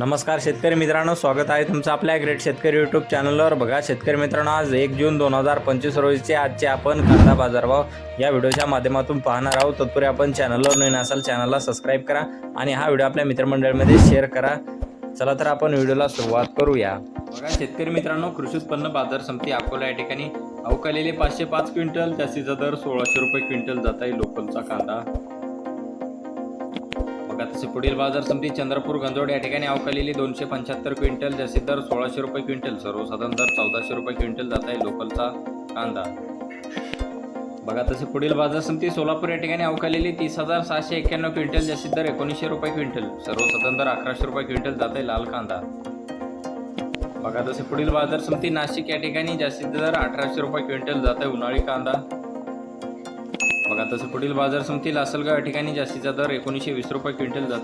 नमस्कार शेतकरी मित्रांनो स्वागत आहे तुमचं आपल्या ग्रेट शेतकरी यूट्यूब चॅनलवर बघा शेतकरी मित्रांनो आज एक जून दोन हजार पंचवीस रोजीचे आजचे आपण कांदा बाजारभाव या व्हिडिओच्या माध्यमातून पाहणार आहोत. तत्पूर्वी आपण चॅनलवर नवीन असाल चॅनलला सबस्क्राईब करा आणि हा व्हिडिओ आपल्या मित्रमंडळामध्ये शेअर करा. चला तर आपण व्हिडिओला सुरुवात करूया. बघा शेतकरी मित्रांनो कृषी उत्पन्न बाजार समिती अकोला या ठिकाणी अवकालेले पाचशे पाच क्विंटल जास्तीचा दर सोळाशे रुपये क्विंटल जात आहे लोकलचा कांदा. बघा तसे पुढील बाजार समिती चंद्रपूर गंजोड या ठिकाणी अवकालेली दोनशे पंच्याहत्तर क्विंटल जास्तीत दर सोळाशे रुपये क्विंटल सर्वसाधारण दर चौदाशे रुपये क्विंटल जात आहे लोकलचा कांदा. बघा तसे पुढील बाजार समिती सोलापूर या ठिकाणी अवकालेली तीस हजार सहाशे एक्क्याण्णव क्विंटल जास्तीत दर एकोणीसशे रुपये क्विंटल सर्वसाधारण दर अकराशे रुपये क्विंटल जात आहे लाल कांदा. बघा तसे पुढील बाजार समिती नाशिक या ठिकाणी जास्तीत दर अठराशे रुपये क्विंटल जात आहे उन्हाळी कांदा. बघा तसं पुढील बाजार समितीला असेल या ठिकाणी जास्तीचा दर एकोणीसशे वीस रुपये क्विंटल जातो